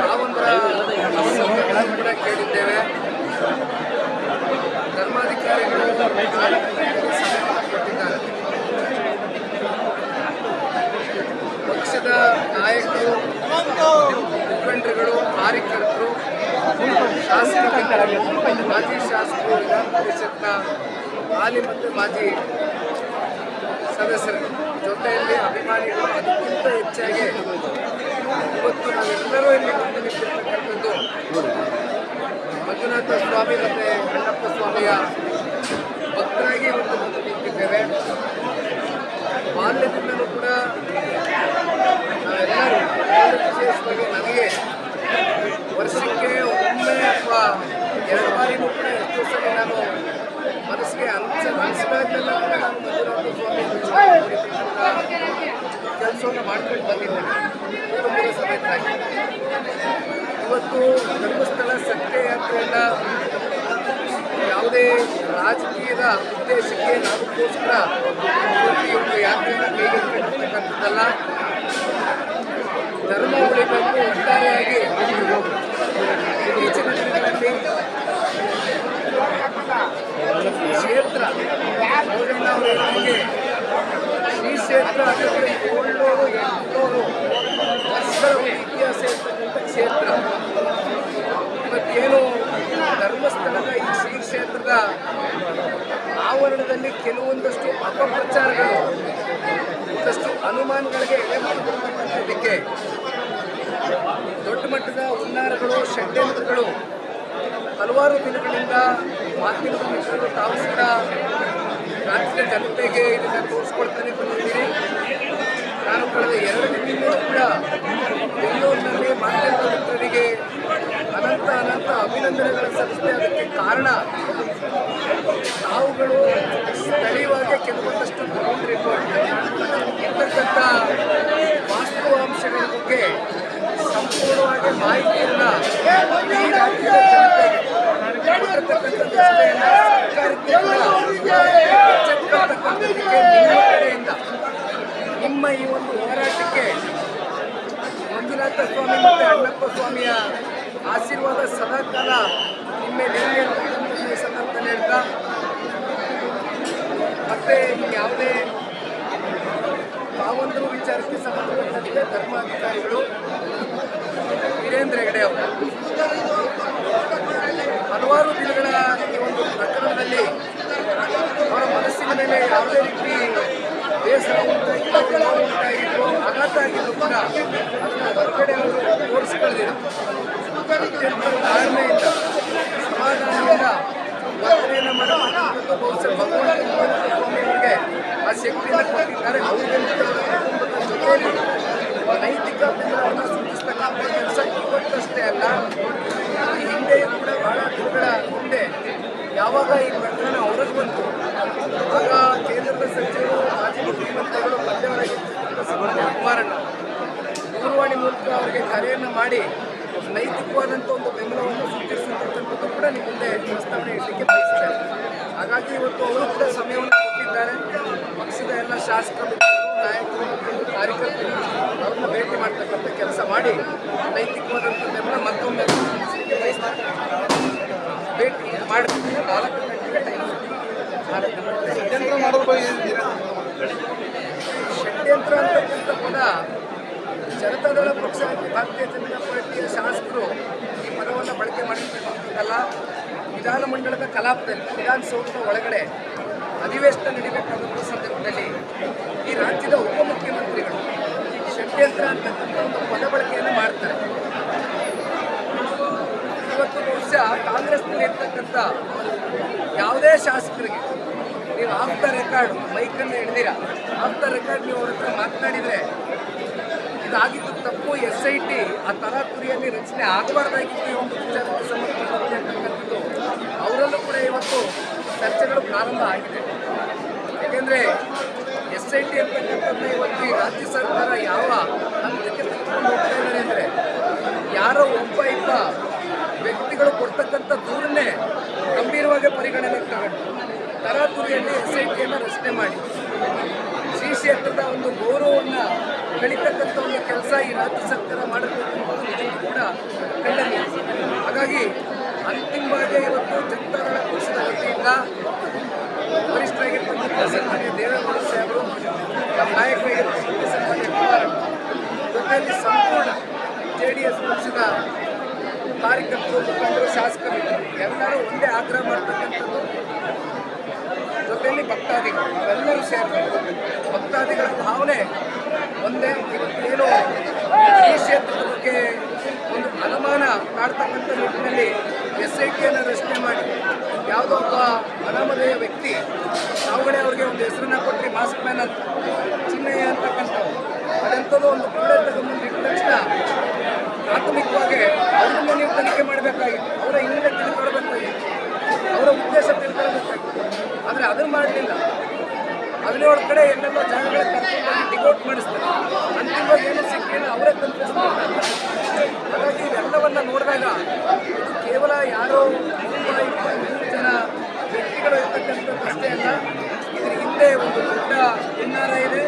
ನಾವೊಂದರ ಸಮಸ್ಯೆಗಳನ್ನು ಕೂಡ ಕೇಳಿದ್ದೇವೆ ಧರ್ಮಾಧಿಕಾರಿಗಳು ಸಮಯವನ್ನು ಕೊಟ್ಟಿದ್ದಾರೆ ಪಕ್ಷದ ನಾಯಕರು ಮುಖಂಡರುಗಳು ಕಾರ್ಯಕರ್ತರು ಶಾಸಕರು ಮಾಜಿ ಶಾಸಕರು ವಿಧಾನ ಪರಿಷತ್ನ ಹಾಲಿ ಮತ್ತು ಮಾಜಿ ಸದಸ್ಯರು. ಜೊತೆಯಲ್ಲಿ ಅಭಿಮಾನಿಗಳು ಅದಕ್ಕಿಂತ ಹೆಚ್ಚಾಗಿ ಇವತ್ತು ನಾವೆಲ್ಲರೂ ಇಲ್ಲಿ ಬಂದು ನಿಂತಿರ್ತಕ್ಕಂಥದ್ದು ಮಂಜುನಾಥ ಸ್ವಾಮಿ ಮತ್ತು ಕಣ್ಣಪ್ಪ ಸ್ವಾಮಿಯ ಭಕ್ತರಾಗಿ ಇವತ್ತು ಬಂದು ನಿಂತಿದ್ದೇವೆ. ಬಾಲ್ಯದಿಂದಲೂ ಕೂಡ ನಾವೆಲ್ಲರೂ, ವಿಶೇಷವಾಗಿ ನನಗೆ ವರ್ಷಕ್ಕೆ ಒಮ್ಮೆ ಅಥವಾ ಎರಡು ಬಾರಿನೂ ಕೂಡ ಎಷ್ಟು ಸಲ ನಾನು ಮನಸ್ಸಿಗೆ ಅನ್ಸ ಅನಿಸಿದಾಗಲೆಲ್ಲ ನಾನು ಸ್ವಾಮಿ ಕೆಲಸವನ್ನು ಮಾಡ್ಕೊಂಡು ಬಂದಿದ್ದೇನೆ. ಸಮೇತರಾಗಿ. ಇವತ್ತು ಧರ್ಮಸ್ಥಳ ಸತ್ಯ ಯಾತ್ರೆಯನ್ನ ಯಾವುದೇ ರಾಜಕೀಯದ ಉದ್ದೇಶಕ್ಕೆ ಅದಕ್ಕೋಸ್ಕರ ಈ ಒಂದು ಯಾತ್ರೆಯನ್ನು ಕೈಗೆತ್ತಿರ್ತಕ್ಕಂಥದ್ದಲ್ಲ. ಧರ್ಮ ಉಳಿಬೇಕು, ಒಟ್ಟಾರೆಯಾಗಿ ಇತ್ತೀಚಿನ ದಿನಗಳಲ್ಲಿ ಕ್ಷೇತ್ರ ಈ ಕ್ಷೇತ್ರ ಏಳ್ನೂರು ಎಂಟುನೂರು ವರ್ಷಗಳ ಇತಿಹಾಸ ಇರ್ತಕ್ಕಂಥ ಕ್ಷೇತ್ರ. ಇವತ್ತೇನು ಧರ್ಮಸ್ಥಳದ ಈ ಶ್ರೀ ಕ್ಷೇತ್ರದ ಆವರಣದಲ್ಲಿ ಕೆಲವೊಂದಷ್ಟು ಅಪಪ್ರಚಾರಗಳು, ಒಂದಷ್ಟು ಅನುಮಾನಗಳಿಗೆ ಎಡೆ ಮಾಡಿಕೊಡ್ತಕ್ಕಂಥದ್ದಕ್ಕೆ ದೊಡ್ಡ ಮಟ್ಟದ ಹುನ್ನಾರಗಳು, ಷಡ್ಯಂತ್ರಗಳು ಹಲವಾರು ದಿನಗಳಿಂದ ಮಾಧ್ಯಮದ ಮಿತ್ರರು ತಾವು ಕೂಡ ರಾಜ್ಯದ ಜನತೆಗೆ ಇದನ್ನು ತೋರಿಸ್ಕೊಳ್ತಾನೆ ಬಂದಿದ್ದೀರಿ. ನಾನು ಕಳೆದ ಎರಡು ತಿಂಗಳು ಕೂಡ ಬೆಂಗಳೂರಿನಲ್ಲಿ ಮಾಧ್ಯಮದ ಮಿತ್ರರಿಗೆ ಅನಂತ ಅನಂತ ಅಭಿನಂದನೆಗಳನ್ನು ಸಲ್ಲಿಸಿದೆ. ಅದಕ್ಕೆ ಕಾರಣ ತಾವುಗಳು ಸ್ಥಳೀಯವಾಗಿ ಕೆಲವೊಂದಷ್ಟು ಗ್ರೌಂಡ್ ರಿಪೋರ್ಟ್ ಇರ್ತಕ್ಕಂಥ ವಾಸ್ತವಾಂಶಗಳ ಬಗ್ಗೆ ಸಂಪೂರ್ಣವಾಗಿ ಮಾಹಿತಿಯನ್ನ ಎಚ್ಚೆತ್ತುಕೊಳ್ತಕ್ಕಂಥದ್ದಕ್ಕೆ ನಿಮ್ಮ ಈ ಒಂದು ಹೋರಾಟಕ್ಕೆ ಮಂಜುನಾಥ ಸ್ವಾಮಿ ಮತ್ತು ಅಣ್ಣಪ್ಪ ಸ್ವಾಮಿಯ ಆಶೀರ್ವಾದ ಸದಾಕಾಲ ನಿಮ್ಮ ಮೇಲೆ ಇರಲಿ ಅಂತಕ್ಕಂಥದ್ದು ಈ ಸಂದರ್ಭದಲ್ಲಿ ಹೇಳ್ತಾ, ಮತ್ತೆ ಯಾವುದೇ ವಿಚಾರಿಸಿ ವಿಚಾರಕ್ಕೆ ಸಂಬಂಧಪಟ್ಟಂತೆ ಧರ್ಮಾಧಿಕಾರಿಗಳು, ವೀರೇಂದ್ರ ಹೆಗಡೆ ಅವರು. ಹಲವಾರು ದಿನಗಳ ಈ ಒಂದು ಪ್ರಕರಣದಲ್ಲಿ ಅವರ ಮನಸ್ಸಿನ ಮೇಲೆ ಯಾವುದೇ ರೀತಿ ಬೇಸರ ನೋವು ಉಂಟಾಗಿತ್ತು, ಆಘಾತ ಆಗಿದ್ದು ಕೂಡ ಹೊರಗಡೆ ಅವರು ತೋರಿಸ್ಕೊಳ್ದಿರ ಅತ್ಯಂತ ತಾಳ್ಮೆಯಿಂದ ಸಮಾಧಾನದಿಂದ ವರ್ತನೆಯನ್ನು ಮಾಡತಕ್ಕಂಥದ್ದು ಬಹುಶಃ ಭಗವಂತ ಸ್ವಾಮಿಯವರಿಗೆ ಆ ಶಕ್ತಿಯನ್ನು ಕೊಟ್ಟಿದ್ದಾರೆ. ಅವರಿಗೆ ಮತ್ತು ಅವರ ಕುಟುಂಬದ ಜೊತೆಯಲ್ಲಿ ನೈತಿಕ ಬೆಂಬಲವನ್ನು ಸೂಚಿಸ್ತಕ್ಕಂಥ ಕೆಲಸ ಇವತ್ತಷ್ಟೇ ಅಲ್ಲ ಈ ಹಿಂದೆಯೂ ಕೂಡ ಬಹಳ ದಿನಗಳ ಹಿಂದೆ ಯಾವಾಗ ಈ ಪ್ರಕರಣ ಹೊರಗೆ ಬಂತು ಆಗ ಕೇಂದ್ರದ ಸಚಿವರು ಮಾಜಿ ಮುಖ್ಯಮಂತ್ರಿಗಳು ಮಧ್ಯವರಾಗಿರ್ತಕ್ಕಂಥ ಸನ್ಮಾನ್ಯ ಕುಮಾರಣ್ಣ ದೂರವಾಣಿ ಮೂಲಕ ಅವರಿಗೆ ಕರೆಯನ್ನು ಮಾಡಿ ನೈತಿಕವಾದಂಥ ಒಂದು ಬೆಂಬಲವನ್ನು ಸೂಚಿಸಿರ್ತಕ್ಕಂಥದ್ದು ಕೂಡ ನಿಮ್ಮ ಮುಂದೆ ಪ್ರಸ್ತಾವನೆ ಇಡಲಿಕ್ಕೆ ಬಯಸಿದ್ದಾರೆ ಹಾಗಾಗಿ ಇವತ್ತು ಅವರು ಕೂಡ ಸಮಯವನ್ನು ಕೊಟ್ಟಿದ್ದಾರೆ. ಪಕ್ಷದ ಎಲ್ಲ ಶಾಸಕರು, ನಾಯಕರು, ಕಾರ್ಯಕರ್ತರು ಅವ್ರನ್ನ ಭೇಟಿ ಮಾಡ್ತಕ್ಕಂಥ ಕೆಲಸ ಮಾಡಿ ನೈತಿಕವಾದಂಥ ಬೆಂಬಲ ಮತ್ತೊಮ್ಮೆ ಬಯಸ್ತಾರೆ. ಭೇಟಿ ಮಾಡಿ ನಾಲ್ಕು ಗಂಟೆಗೆ ಟೈಮ್ ಷಡ್ಯಂತ್ರ ಅಂತಕ್ಕಂಥ ಪದ ಜನತಾದಳ ಪಕ್ಷ ಭಾರತೀಯ ಜನತಾ ಪಾರ್ಟಿಯ ಶಾಸಕರು ಈ ಪದವನ್ನು ಬಳಕೆ ಮಾಡಿರ್ತಕ್ಕಂಥದ್ದಲ್ಲ. ವಿಧಾನಮಂಡಲದ ಕಲಾಪದಲ್ಲಿ, ವಿಧಾನಸೌಧದ ಒಳಗಡೆ ಅಧಿವೇಶನ ನಡೀಬೇಕಾದಂಥ ಸಂದರ್ಭದಲ್ಲಿ ಈ ರಾಜ್ಯದ ಉಪಮುಖ್ಯಮಂತ್ರಿಗಳು ಷಡ್ಯಂತ್ರ ಅಂತಕ್ಕಂಥ ಒಂದು ಪದ ಬಳಕೆಯನ್ನು ಮಾಡ್ತಾರೆ. ಇವತ್ತು ವರ್ಷ ಕಾಂಗ್ರೆಸ್ನಲ್ಲಿ ಇರ್ತಕ್ಕಂಥ ಯಾವುದೇ ಶಾಸಕರಿಗೆ ನೀವು ಆಫ್ ದ ರೆಕಾರ್ಡ್ ಮೈಕನ್ನು ಹಿಡ್ದಿರಾ. ಆಫ್ ದ ರೆಕಾರ್ಡ್ ನೀವು ಅವ್ರ ಹತ್ರ ಮಾತನಾಡಿದರೆ ಇದಾಗಿದ್ದು ತಪ್ಪು. ಎಸ್ ಐ ಟಿ ಆ ತರಾತುರಿಯಲ್ಲಿ ರಚನೆ ಆಗಬಾರ್ದಾಗಿತ್ತು ಈ ಒಂದು ವಿಚಾರಕ್ಕೆ ಸಂಬಂಧಪಟ್ಟಂತೆ ಅಂತಕ್ಕಂಥದ್ದು ಅವರಲ್ಲೂ ಕೂಡ ಇವತ್ತು ಚರ್ಚೆಗಳು ಪ್ರಾರಂಭ ಆಗಿದೆ. ಯಾಕೆಂದ್ರೆ ಎಸ್ ಐ ಟಿ ಅಂತಕ್ಕಂಥದ್ದು ಇವತ್ತು ರಾಜ್ಯ ಸರ್ಕಾರ ಯಾವ ಹಂತಕ್ಕೆ ತೆಗೆದುಕೊಂಡು ಹೋಗ್ತಾ ಇದ್ದಾರೆ ಅಂದರೆ ಯಾರೋ ಒಬ್ಬ ಇಬ್ಬ ವ್ಯಕ್ತಿಗಳು ಕೊಡ್ತಕ್ಕಂಥ ದೂರನ್ನೇ ಗಂಭೀರವಾಗಿ ಪರಿಗಣನೆಗೆ ತಗೊಂಡು ತರಾತುರಿಯಲ್ಲಿ ಎಸ್ ಐ ಟಿಯನ್ನು ರಚನೆ ಮಾಡಿ. ಕ್ಷೇತ್ರದ ಒಂದು ಗೌರವವನ್ನು ಬೆಳೀತಕ್ಕಂಥ ಒಂದು ಕೆಲಸ ಈ ರಾಜ್ಯ ಸರ್ಕಾರ ಮಾಡಬೇಕು ಅನ್ನೋದು ಕೂಡ ಖಂಡನೀಯ ಹಾಗಾಗಿ ಅಂತಿಮವಾಗಿ ಇವತ್ತು ಜನತಾದಳ ಪಕ್ಷದ ವತಿಯಿಂದ ವರಿಷ್ಠರಾಗಿರ್ತಕ್ಕಂಥ ಸನ್ಮಾನ್ಯ ದೇವೇಗೌಡ ಸಾಹೇಬರು, ನಮ್ಮ ನಾಯಕರಾಗಿರ್ತಕ್ಕಂಥ ಸನ್ಮಾನ್ಯ ಜೊತೆಯಲ್ಲಿ ಸಂಪೂರ್ಣ ಜೆ ಡಿ ಎಸ್ ಪಕ್ಷದ ಕಾರ್ಯಕರ್ತರು ಮುಖಂಡರು ಶಾಸಕರು ಎಲ್ಲರೂ ಒಂದೇ ಆಗ್ರಹ ಮಾಡ್ತಕ್ಕಂಥದ್ದು ಜೊತೆಯಲ್ಲಿ ಭಕ್ತಾದಿಗಳು ನಾವೆಲ್ಲರೂ ಸೇರಿಕೊಂಡು ಭಕ್ತಾದಿಗಳ ಭಾವನೆ ಒಂದೇ ಏನು ಈ ಕ್ಷೇತ್ರದ ಬಗ್ಗೆ ಒಂದು ಅನುಮಾನ ಕಾಡ್ತಕ್ಕಂಥ ನಿಟ್ಟಿನಲ್ಲಿ ಎಸ್ ಐ ಟಿಯನ್ನು ರಚನೆ ಮಾಡಿ, ಯಾವುದೋ ಒಬ್ಬ ಅನಾಮಧೇಯ ವ್ಯಕ್ತಿ ನಾವುಗಳೇ ಅವ್ರಿಗೆ ಒಂದು ಹೆಸರನ್ನ ಕೊಟ್ಟರೆ ಮಾಸ್ಕ್ ಮ್ಯಾನ್ ಅಂತ ಚಿಹ್ನೆಯ ಅಂತಕ್ಕಂಥವು ಅದೆಂಥದ್ದು ಒಂದು ತಗೊಂಡು ಇಟ್ಟ ತಕ್ಷಣ ಪ್ರಾಥಮಿಕವಾಗಿ ಅವ್ರನ್ನ ನೀವು ತನಿಖೆ ಮಾಡಬೇಕಾಗಿತ್ತು ಅವರ ಹಿನ್ನೆಲೆ ತಿಳ್ಕೊಳ್ಬೇಕಾಗಿತ್ತು ಅವರ ಉದ್ದೇಶ ತಿಳ್ಕೊಳ್ಬೇಕಾಗಿತ್ತು ಆದರೆ ಅದನ್ನು ಮಾಡಲಿಲ್ಲ ಹದಿನೇಳು ಕಡೆ ಎಲ್ಲೆಲ್ಲೋ ಜಾಗಗಳ ಡಿಕೋಟ್ ಮಾಡಿಸ್ತಾರೆ. ಅಂತಿಮವಾಗಿ ಏನು ಸಿಕ್ಕಿಲ್ಲ ಅವರೇ ತಂತ್ರಿಸ್ತಾರೆ ಹಾಗಾಗಿ ಇವೆಲ್ಲವನ್ನ ನೋಡಿದಾಗ ಇದು ಕೇವಲ ಯಾರೋ ಜನ ವ್ಯಕ್ತಿಗಳು ಇರ್ತಕ್ಕಂಥದ್ದು ಅಷ್ಟೇ ಅಲ್ಲ, ಇದರ ಹಿಂದೆ ಒಂದು ದೊಡ್ಡ ಹುನ್ನಾರ ಇದೆ,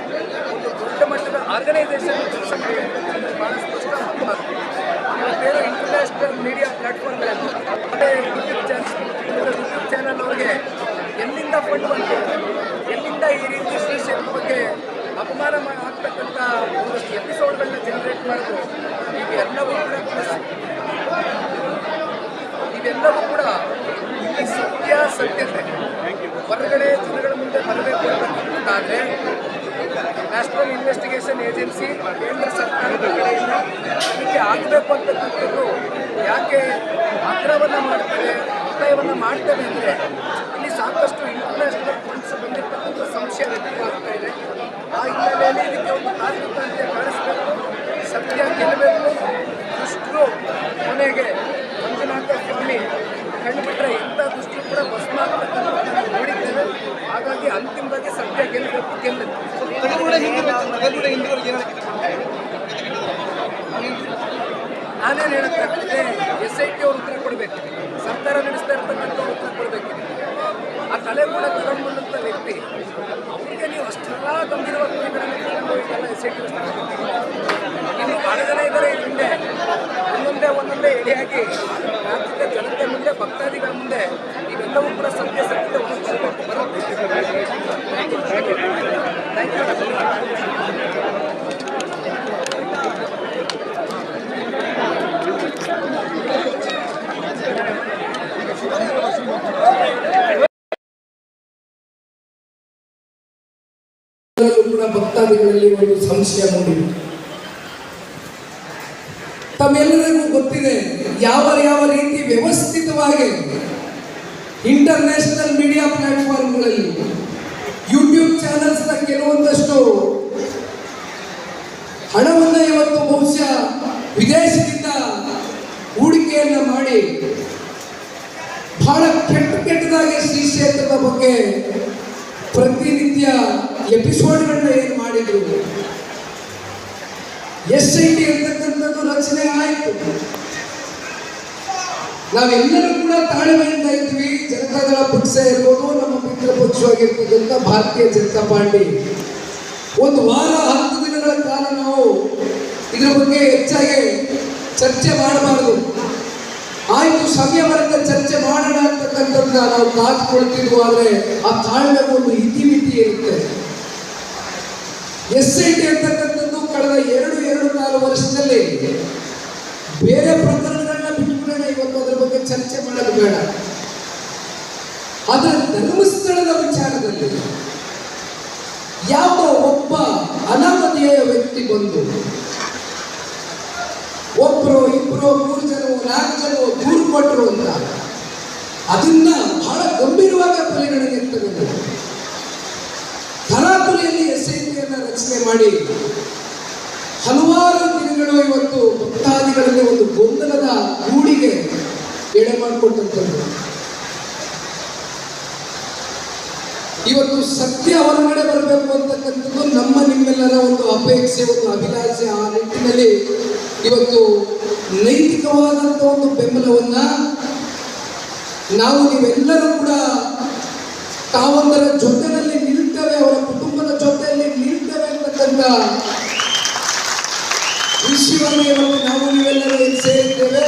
ಒಂದು ದೊಡ್ಡ ಮಟ್ಟದ ಆರ್ಗನೈಸೇಷನ್ ಕೆಲಸ ಮಾಡಿರ್ತಕ್ಕಂಥದ್ದು ಬಹಳ ಸ್ಪಷ್ಟ ಇಂಟರ್ನ್ಯಾಷನಲ್ ಮೀಡಿಯಾ ಪ್ಲಾಟ್ಫಾರ್ಮ್ಗಳಲ್ಲಿ ಅದೇ ಯೂಟ್ಯೂಬ್ ಚಾನಲ್ ಯೂಟ್ಯೂಬ್ ಚಾನಲ್ ಅವರಿಗೆ ಎಲ್ಲಿಂದ ಫಂಡ್ ಬಂತು? ಎಲ್ಲಿಂದ ಈ ರೀತಿ ಶ್ರೀ ಕ್ಷೇತ್ರ ಬಗ್ಗೆ ಅಪಮಾನ ಆಗ್ತಕ್ಕಂಥ ಒಂದಷ್ಟು ಎಪಿಸೋಡ್ಗಳನ್ನ ಜನರೇಟ್ ಮಾಡಿದ್ರು? ಇವೆಲ್ಲವೂ ಕೂಡ ಇವೆಲ್ಲವೂ ಕೂಡ ಈ ಸತ್ಯ ಸತ್ಯತೆ ಹೊರಗಡೆ ಜನಗಳ ಮುಂದೆ ಬರಬೇಕು ಅಂತಕ್ಕಂಥದ್ದಾದರೆ ನ್ಯಾಷನಲ್ ಇನ್ವೆಸ್ಟಿಗೇಷನ್ ಏಜೆನ್ಸಿ ಕೇಂದ್ರ ಸರ್ಕಾರದ ಕಡೆಯಿಂದ ಇದಕ್ಕೆ ಆಗಬೇಕು ಅಂತಕ್ಕಂಥದ್ದು ಯಾಕೆ ಆಗ್ರಹವನ್ನು ಮಾಡ್ತೇವೆ ಒತ್ತಾಯವನ್ನು ಮಾಡ್ತೇವೆ ಅಂದರೆ ಸಾಕಷ್ಟು ಇಂಟರ್ನ್ಯಾಷನಲ್ ಫಂಡ್ಸ್ ಬಂದಿರತಕ್ಕಂಥ ಸಂಶಯ ವ್ಯಕ್ತವಾಗ್ತಾ ಇದೆ. ಆ ಹಿನ್ನೆಲೆಯಲ್ಲಿ ಇದಕ್ಕೆ ಒಂದು ಕಾರ್ಯತಂತ್ರ ಕಾಣಿಸ್ಬೇಕು. ಸತ್ಯ ಗೆಲ್ಲಬೇಕು ದುಷ್ಟರು ಕೊನೆಗೆ ಮಂಜುನಾಥ ಸ್ವಾಮಿ ಕಂಡುಬಿಟ್ರೆ ಎಂಥ ದುಷ್ಟರು ಕೂಡ ಭಸ್ಮ ನೋಡಿದ್ದೇವೆ. ಹಾಗಾಗಿ ಅಂತಿಮವಾಗಿ ಸತ್ಯ ಗೆಲ್ಲಬೇಕು ಗೆಲ್ಲಬೇಕು ನಾನೇನು ಹೇಳಕ್ಕಾಗ್ತದೆ ಎಸ್ ಐ ಟಿ ಅವ್ರ ಉತ್ತರ ಕೊಡಬೇಕು. ಸರ್ಕಾರ ನಡೆಸ್ತಾ ಇರ್ತಕ್ಕಂಥ ತಲೆ ಕೂಡ ತಗೊಂಡ್ಬಂದಂಥ ವ್ಯಕ್ತಿ. ಅವರಿಗೆ ನೀವು ಅಷ್ಟೆಲ್ಲ ಗಂಭೀರವಾಗಿ ಇನ್ನು ಬಹಳ ಜನ ಇದ್ದಾರೆ ಮುಂದೆ. ಒಂದೊಂದೇ ಒಂದೊಂದೇ ಎಡೆಯಾಗಿ ರಾಜ್ಯದ ಜನತೆ ಮುಂದೆ, ಭಕ್ತಾದಿಗಳ ಮುಂದೆ ಇವೆಲ್ಲವೂ ಕೂಡ ಸತ್ಯ ಸತ್ಯತೆ ಒಂದು ಬರುತ್ತೆ ಥ್ಯಾಂಕ್ ಯು ಎಲ್ಲರಲ್ಲೂ ಕೂಡ ಭಕ್ತಾದಿಗಳಲ್ಲಿ ಒಂದು ಸಂಶಯ ಮೂಡಿದೆ ತಮ್ಮೆಲ್ಲರಿಗೂ ಗೊತ್ತಿದೆ, ಯಾವ ಯಾವ ರೀತಿ ವ್ಯವಸ್ಥಿತವಾಗಿ ಇಂಟರ್ನ್ಯಾಷನಲ್ ಮೀಡಿಯಾ ಪ್ಲಾಟ್ಫಾರ್ಮ್ಗಳಲ್ಲಿ ಯೂಟ್ಯೂಬ್ ಚಾನೆಲ್ಸ್ನ ಕೆಲವೊಂದಷ್ಟು ಹಣವನ್ನು ಇವತ್ತು ಬಹುಶಃ ವಿದೇಶದಿಂದ ಹೂಡಿಕೆಯನ್ನ ಮಾಡಿ ಬಹಳ ಕೆಟ್ಟ ಕೆಟ್ಟದಾಗಿ ಶ್ರೀ ಕ್ಷೇತ್ರದ ಬಗ್ಗೆ ಪ್ರತಿನಿತ್ಯ ಎಪಿಸೋಡ್ಗಳನ್ನ ಏನು ಮಾಡಿದ್ರು? ಎಸ್ ಐ ಅಂತಕ್ಕಂಥದ್ದು ರಚನೆ ಆಯಿತು. ನಾವೆಲ್ಲರೂ ಕೂಡ ತಾಳ್ಮೆಯಿಂದ ಇದ್ವಿ. ಜನತಾದಳ ಪಕ್ಷ ಇರ್ಬೋದು, ನಮ್ಮ ಮಿತ್ರ ಪಕ್ಷವಾಗಿರ್ತಕ್ಕಂಥ ಭಾರತೀಯ ಜನತಾ ಪಾರ್ಟಿ. ಒಂದು ವಾರ, ಹತ್ತು ದಿನಗಳ ಕಾಲ ನಾವು ಇದರ ಬಗ್ಗೆ ಹೆಚ್ಚಾಗಿ ಚರ್ಚೆ ಮಾಡಬಾರದು. ಆಯ್ತು, ಸಮಯ ಚರ್ಚೆ ಮಾಡೋಣ ಅಂತಕ್ಕಂಥದ್ದನ್ನ ನಾವು ಕಾದುಕೊಳ್ತಿದ್ವು, ಆದರೆ ಆ ತಾಳ್ಮೆಗೆ ಒಂದು ಇತಿಮಿತಿ ಇರುತ್ತೆ. ಎಸ್ ಐ ಟಿ ಅಂತಕ್ಕಂಥದ್ದು ಕಳೆದ ಎರಡು ವರ್ಷದಲ್ಲೇ ಇದೆ ಬೇರೆ ಪ್ರಕರಣಗಳನ್ನ ಬಿಟ್ಬಿಡೋಣ ಇವತ್ತು ಅದರ ಬಗ್ಗೆ ಚರ್ಚೆ ಮಾಡೋದು ಬೇಡ. ಅದರ ಧರ್ಮಸ್ಥಳದ ವಿಚಾರದಲ್ಲಿ ಯಾವ ಒಬ್ಬ ಅನಾಮಧೇಯ ವ್ಯಕ್ತಿ ಬಂದು ಒಬ್ರು, ಇಬ್ರು, ಮೂರು ಜನರು ನಾಲ್ಕು ಜನ ದೂರು ಕೊಟ್ಟರು ಅಂತ ಅದನ್ನ ಬಹಳ ಗಂಭೀರವಾಗಿ ಪರಿಗಣನೆ ತಗೊಂಡು ತರಾತುರಿಯಲ್ಲಿ ಎಸ್ ಐ ರಚನೆ ಮಾಡಿ ಇವತ್ತು ಭಕ್ತಾದಿಗಳಲ್ಲಿ ಒಂದು ಗೊಂದಲದ ಗೂಡಿಗೆ ಎಡೆ ಮಾಡಿಕೊಟ್ಟಂಥದ್ದು. ಇವತ್ತು ಸತ್ಯ ಹೊರಗಡೆ ಬರಬೇಕು ಅಂತಕ್ಕಂಥದ್ದು ನಮ್ಮ ನಿಮ್ಮೆಲ್ಲರ ಒಂದು ಅಪೇಕ್ಷೆ, ಒಂದು ಅಭಿಲಾಷೆ. ಆ ನಿಟ್ಟಿನಲ್ಲಿ ಇವತ್ತು ನೈತಿಕವಾದಂಥ ಒಂದು ಬೆಂಬಲವನ್ನ ನಾವು ನೀವೆಲ್ಲರೂ ಕೂಡ ತಾವೊಂದರ ಜೊತೆಯಲ್ಲಿ ನಿಲ್ತೇವೆ, ಅವರ ಕುಟುಂಬದ ಜೊತೆಯಲ್ಲಿ ನಿಲ್ತೇವೆ ಅಂತಕ್ಕಂಥ ಇವತ್ತು ನಾವು ನೀವೆಲ್ಲರೂ ಇಲ್ಲಿ ಸೇರಿದ್ದೇವೆ.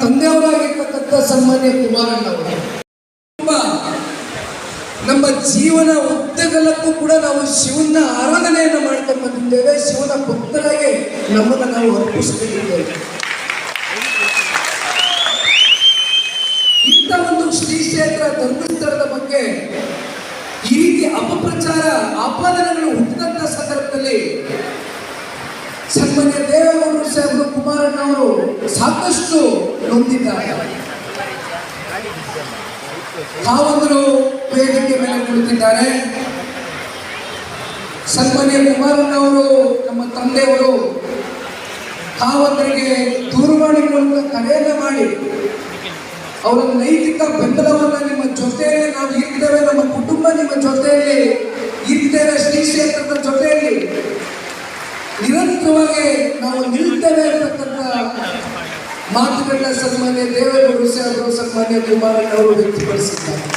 ತಂದೆಯವರಾಗಿರ್ತಕ್ಕಂಥ ಸನ್ಮಾನ್ಯ ಕುಮಾರಣ್ಣವರು. ನಮ್ಮ ಜೀವನ ಉದ್ದಗಲಕ್ಕೂ ಕೂಡ ನಾವು ಶಿವನ ಆರಾಧನೆಯನ್ನು ಮಾಡ್ಕೊಂಡು ಬಂದಿದ್ದೇವೆ. ಶಿವನ ಭಕ್ತರಾಗಿ ನಮ್ಮನ್ನು ನಾವು ಅರ್ಪಿಸ್ಕೊಂಡಿದ್ದೇವೆ. ಇಂಥ ಒಂದು ಶ್ರೀ ಕ್ಷೇತ್ರ ಧರ್ಮಸ್ಥಳದ ಬಗ್ಗೆ ಈ ರೀತಿ ಅಪಪ್ರಚಾರ, ಆಪಾದನೆಗಳು ಹುಟ್ಟಿದಂತ ಸಂದರ್ಭದಲ್ಲಿ ಸನ್ಮಾನ್ಯ ದೇವೇಗೌಡರು ಸಾಹೇಬರು ಕುಮಾರಣ್ಣವರು ಸಾಕಷ್ಟು ನೊಂದಿದ್ದಾರೆ. ತಾವಂದರು ವೇದಿಕೆ ಮೇಲೆ ಕುಳಿತಿದ್ದಾರೆ ಸನ್ಮಾನ್ಯ ಕುಮಾರಣ್ಣವರು ನಮ್ಮ ತಂದೆಯವರು ತಾವಂದರಿಗೆ ದೂರವಾಣಿ ಮೂಲಕ ಕರೆಯನ್ನ ಮಾಡಿ ಅವರ ನೈತಿಕ ಬೆಂಬಲವನ್ನ ನಿಮ್ಮ ಜೊತೆಯಲ್ಲಿ ನಾವು ಇರ್ತೇವೆ ನಮ್ಮ ಕುಟುಂಬ ನಿಮ್ಮ ಜೊತೆಯಲ್ಲಿ ಇರ್ತೇವೆ ಶ್ರೀ ಕ್ಷೇತ್ರದ ಜೊತೆಯಲ್ಲಿ. ನಿರಂತರವಾಗಿ ನಾವು ನಿಲ್ತೇವೆ ಅಂತಕ್ಕಂಥ ಮಾತುಗಳನ್ನ ಸನ್ಮಾನ್ಯ ದೇವೇಗೌಡರು ಸನ್ಮಾನ್ಯ ಕುಮಾರಣ್ಣವರು ವ್ಯಕ್ತಪಡಿಸಿದ್ದಾರೆ.